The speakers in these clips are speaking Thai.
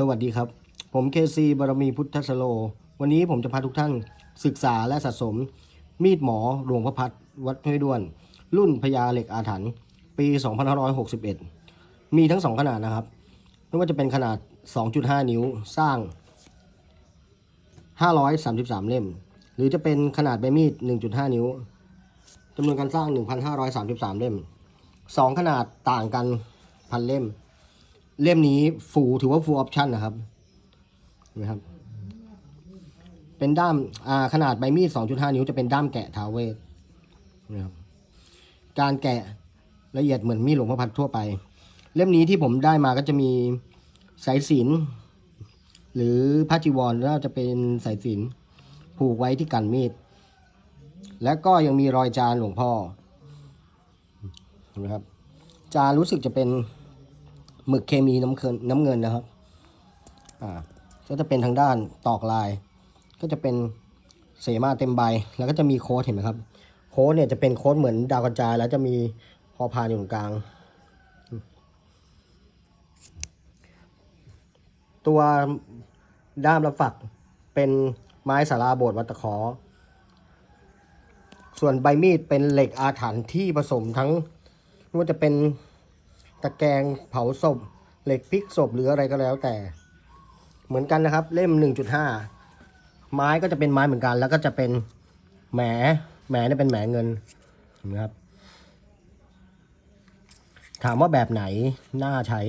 สวัสดีครับ ผมเคซีบารมีพุทธสโล วันนี้ผมจะพาทุกท่านศึกษาและสะสม มีดหมอหลวงพระพัดวัดห้วยด้วน รุ่นพญาเหล็กอาถรรพ์ปี 2561 มีทั้งสองขนาดนะครับ ไม่ว่าจะเป็นขนาด 2.5 นิ้วสร้าง 533 เล่ม หรือจะเป็นขนาดใบมีด 1.5 นิ้วจำนวนการสร้าง 1,533 เล่มสองขนาดต่างกันพันเล่ม เล่มนี้ฟูถือว่าฟูออปชั่นนะครับเห็นไหมครับ เป็นด้ามอ่าขนาดใบมีด 2.5 นิ้วจะเป็นด้ามแกะทาเวทนะครับการแกะละเอียดเหมือนมีดหลวงพ่อพัดทั่วไป เล่มนี้ที่ผมได้มาก็จะมีสายสินหรือผ้าจีวรแล้วจะเป็นสายสินผูกไว้ที่กันมีด และก็ยังมีรอยจานหลวงพ่อเห็นไหมครับจานรู้สึกจะเป็น หมึกเคมีน้ำเงินน้ำเงินนะครับ อ่า ก็จะเป็นทางด้านตอกลาย ก็จะเป็นเสมาเต็มใบ แล้วก็จะมีโค้ดเห็นไหมครับ โค้ดเนี่ยจะเป็นโค้ดเหมือนดาวกระจาย แล้วจะมีพอพานอยู่ตรงกลาง ตัวด้ามและฝักเป็นไม้สาราโบสถ์วัดตะขอ ส่วนใบมีดเป็นเหล็กอาถรรพ์ที่ผสมทั้งไม่ว่าจะเป็น ตะแกรงเผาศพ เหล็กพลิกศพหรืออะไรก็แล้วแต่ เหมือนกันนะครับ เล่ม 1.5 ไม้ก็จะเป็นไม้เหมือนกัน แล้วก็จะเป็นแหมแหมเนี่ยเป็นแหมเงินนไหมครับ ถามว่าแบบไหนน่าใช้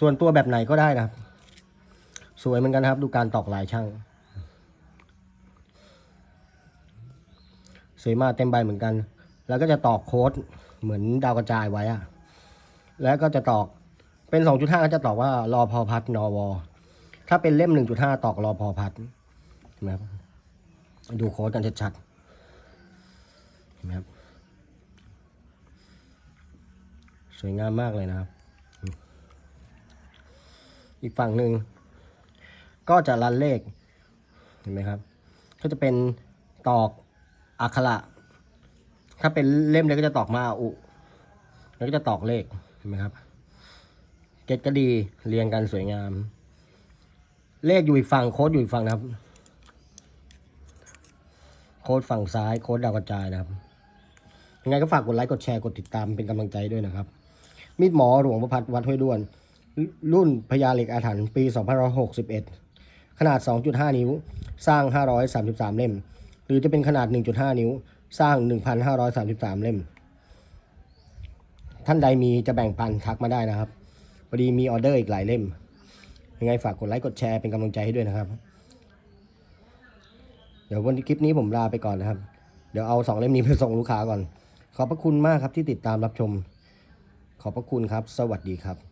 ส่วนตัวแบบไหนก็ได้นะครับ สวยเหมือนกันครับ ดูการตอกลายช่างสวยมากเต็มใบเหมือนกัน แล้วก็จะตอกโค้ดเหมือนดาวกระจายไว้อะ แล้วก็จะตอกเป็น 2.5 ก็จะตอกว่ารอพอพัดนอวอถ้าเป็นเล่ม 1.5 ตอกรอพอพัดเห็นไหมครับดูโค้ดกันชัดๆเห็นไหมครับ สวยงามมากเลยนะครับ อีกฝั่งหนึ่งก็จะรันเลข เห็นไหมครับ ก็จะเป็นตอกอักขระ ถ้าเป็นเล่มเล็กก็จะตอกมาอุ แล้วก็จะตอกเลข เห็นไหมครับ เกตก็ดีเรียงกันสวยงาม เลขอยู่อีกฝั่งโค้ดอยู่อีกฝั่งนะครับ โค้ดฝั่งซ้ายโค้ดดาวกระจายนะครับยังไงก็ฝากกดไลค์กดแชร์กดติดตามเป็นกำลังใจด้วยนะครับ มีดหมอหลวงประพัดวัดห้วยด้วน รุ่นพญาเหล็กอาถรรพ์ปี2561 ขนาด 2.5 นิ้ว สร้าง 533 เล่ม หรือจะเป็นขนาด 1.5 นิ้ว สร้าง 1,533 เล่ม ท่านใดมีจะแบ่งปันทักมาได้นะครับพอดีมีออเดอร์อีกหลายเล่ม ยังไงฝากกดไลค์กดแชร์เป็นกำลังใจให้ด้วยนะครับ เดี๋ยววันคลิปนี้ผมลาไปก่อนนะครับ เดี๋ยวเอาสองเล่มนี้ไปส่งลูกค้าก่อน ขอบพระคุณมากครับที่ติดตามรับชม ขอบพระคุณครับ สวัสดีครับ